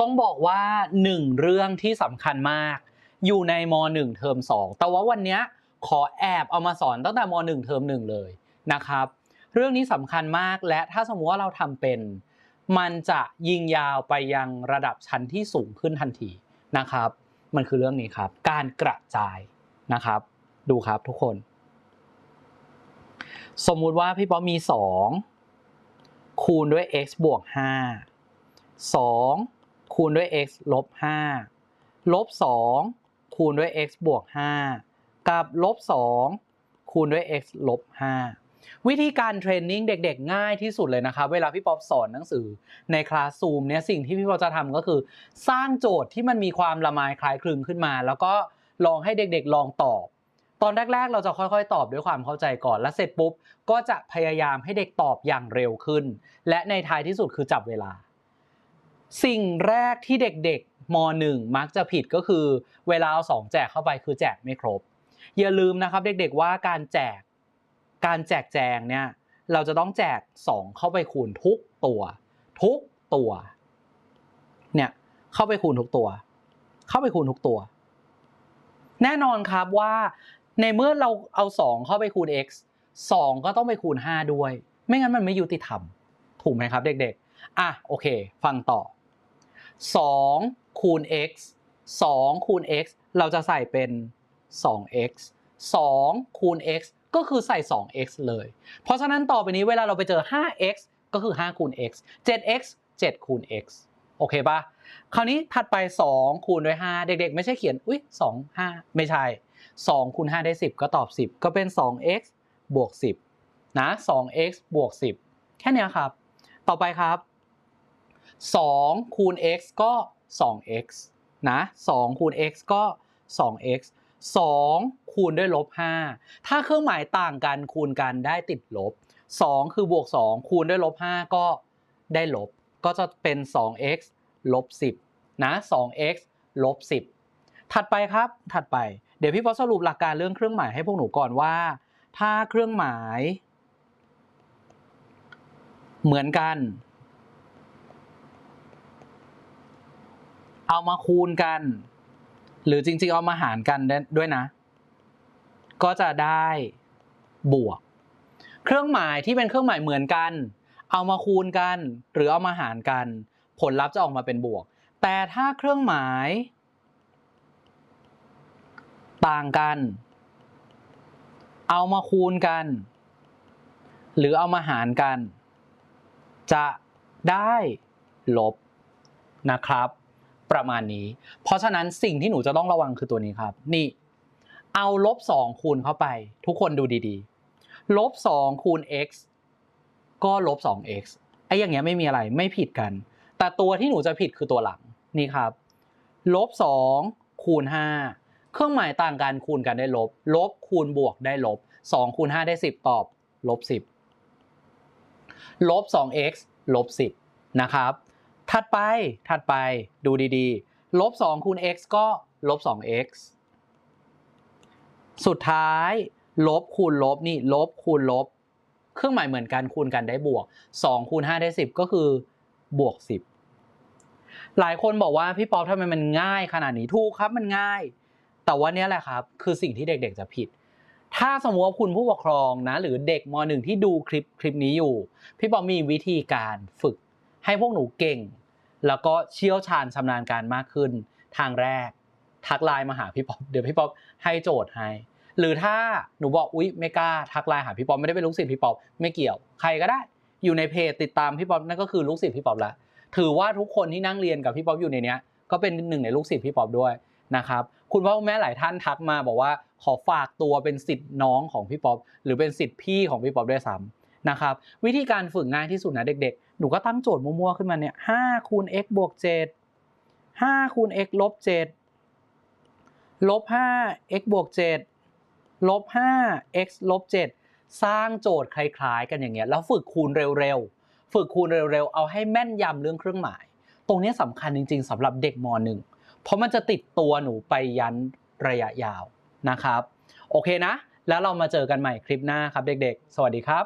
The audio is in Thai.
ต้องบอกว่าหนึ่งเรื่องที่สำคัญมาก อยู่ในม .1 เทอม2 แต่ว่าวันนี้ขอแอบเอามาสอนตั้งแต่ม .1 เทอม1 เลยนะครับ เรื่องนี้สำคัญมากและถ้าสมมติว่าเราทำเป็น มันจะยิงยาวไปยังระดับชั้นที่สูงขึ้นทันทีนะครับ มันคือเรื่องนี้ครับ การกระจายนะครับ ดูครับทุกคน สมมุติว่าพี่ป๊อปมี 2 คูณด้วย x บวก5 2 คูณด้วย x ลบ5ลบ2คูณด้วย x บวก 5 กับลบ2คูณด้วย x ลบ5วิธีการเทรนนิ่งเด็กๆ ง่ายที่สุดเลยนะครับ เวลาพี่ป๊อปสอนหนังสือในคลาสซูมเนี่ยสิ่งที่พี่ป๊อปจะทำก็คือ สร้างโจทย์ที่มันมีความละไมคล้ายคลึงขึ้นมา แล้วก็ลองให้เด็กๆ ลองตอบตอนแรก ๆ เราจะค่อยๆ ตอบด้วยความเข้าใจก่อน แล้วเสร็จปุ๊บ ก็จะพยายามให้เด็กตอบอย่างเร็วขึ้น และในท้ายที่สุดคือจับเวลา สิ่งแรกที่เด็กๆม .1 มักจะผิดก็คือ เวลาเอาสองแจกเข้าไปคือแจกไม่ครบ อย่าลืมนะครับเด็กๆว่าการแจก การแจกแจงเนี่ยเราจะต้องแจก 2 เข้าไปคูณทุกตัว ทุกตัวเนี่ยเข้าไปคูณทุกตัว เข้าไปคูณทุกตัว แน่นอนครับว่าในเมื่อเราเอา 2 เข้าไปคูณ x 2 ก็ต้องไปคูณ 5 ด้วย ไม่งั้นมันไม่ยุติธรรม ถูกไหมครับเด็กๆ อะโอเค ฟังต่อ 2คูณ x 2คูณ x เราจะใส่เป็น 2x 2คูณ x ก็คือใส่ 2x เลย เพราะฉะนั้นต่อไปนี้เวลาเราไปเจอ 5x ก็คือ 5 คูณ x 7x 7 คูณ x โอเคปะคราวนี้ถัดไป 2 คูณด้วย5 เด็ก ๆ ไม่ใช่เขียน อุ้ย2 5 ไม่ใช่ 2คูณ5ได้ 10 ก็ตอบ 10 ก็เป็น 2x บวก 10 นะ 2x บวก 10 แค่นี้ครับ ต่อไปครับ 2 คูณ x ก็ 2x นะ2คูณ x ก็ 2x 2 คูณด้วยลบ 5 ถ้าเครื่องหมายต่างกันคูณกันได้ติดลบ 2 คือบวก 2 คูณด้วยลบ 5 ก็ได้ลบ ก็จะเป็น 2x ลบ 10 นะ 2x ลบ 10 ถัดไปครับ ถัดไป เดี๋ยวพี่ป๊อสรุปหลักการเรื่องเครื่องหมายให้พวกหนูก่อนว่า ถ้าเครื่องหมาย เหมือนกัน เอามาคูณกัน หรือจริงๆ เอามาหารกันด้วยนะ ก็จะได้บวก เครื่องหมายที่เป็นเครื่องหมายเหมือนกัน เอามาคูณกัน หรือเอามาหารกัน ผลลัพธ์จะออกมาเป็นบวก แต่ถ้าเครื่องหมาย ต่างกัน เอามาคูณกัน หรือเอามาหารกัน จะได้ลบนะครับ ประมาณนี้ เพราะฉะนั้นสิ่งที่หนูจะต้องระวังคือตัวนี้ครับ นี่ เอาลบ2คูณเข้าไป ทุกคนดูดีๆลบ2คูณ x ก็ลบ 2x ไอ้อย่างเงี้ยไม่มีอะไรไม่ผิดกัน แต่ตัวที่หนูจะผิดคือตัวหลังนี่ครับลบ2คูณ 5 เครื่องหมายต่างกันคูณกันได้ลบ ลบคูณบวกได้ลบ 2คูณ 5 ได้ 10 ตอบลบ 10ลบ 2x ลบ 10 นะครับ ถัดไปถัดไปดูดีๆลบ2คูณ x ก็ลบ 2x สุดท้าย ลบคูณลบนี่ลบคูณลบ เครื่องหมายเหมือนกันคูณกันได้บวก 2 คูณ 5 ได้ 10 ก็คือบวก 10 หลายคนบอกว่าพี่ป๊อปทำไมมันง่ายขนาดนี้ถูกครับมันง่าย แต่ว่านี้แหละครับ คือสิ่งที่เด็กๆจะผิด ถ้าสมมติว่าคุณผู้ปกครองนะ หรือเด็กม .1 ที่ดูคลิปคลิปนี้อยู่ พี่ป๊อปมีวิธีการฝึก ให้พวกหนูเก่ง แล้วก็เชี่ยวชาญชำนาญการมากขึ้น ทางแรก ทักไลน์มาหาพี่ป๊อปเดี๋ยวพี่ป๊อปให้โจทย์ให้ หรือถ้าหนูบอกอุ๊ยไม่กล้าทักไลน์หาพี่ป๊อปไม่ได้เป็นลูกศิษย์พี่ป๊อปไม่เกี่ยวใครก็ได้ อยู่ในเพจติดตามพี่ป๊อปนั่นก็คือลูกศิษย์พี่ป๊อปละถือว่าทุกคนที่นั่งเรียนกับพี่ป๊อปอยู่ในเนี้ยก็เป็นหนึ่งในลูกศิษย์พี่ป๊อปด้วยนะครับคุณพ่อคุณแม่หลายท่านทักมาบอกว่าขอฝากตัวเป็นศิษย์น้องของพี่ป๊อปหรือเป็นศิษย์พี่ของพี่ป๊อปด้วยซ้ำ นะครับวิธีการฝึกง่ายที่สุดนะเด็กๆ หนูก็ตั้งโจทย์มั่วๆขึ้นมาเนี่ยห้าคูณ x บวกเจ็ดห้าคูณ x ลบเจ็ดลบห้า x บวกเจ็ดลบห้า x ลบเจ็ดสร้างโจทย์คล้ายๆ กันอย่างเงี้ยแล้วฝึกคูณเร็วๆ ฝึกคูณเร็วๆ เอาให้แม่นยำเรื่องเครื่องหมาย ตรงนี้สำคัญจริง ๆสำหรับเด็กม .1 เพราะมันจะติดตัวหนูไปยันระยะยาวนะครับ โอเคนะ แล้วเรามาเจอกันใหม่คลิปหน้าครับเด็กๆ สวัสดีครับ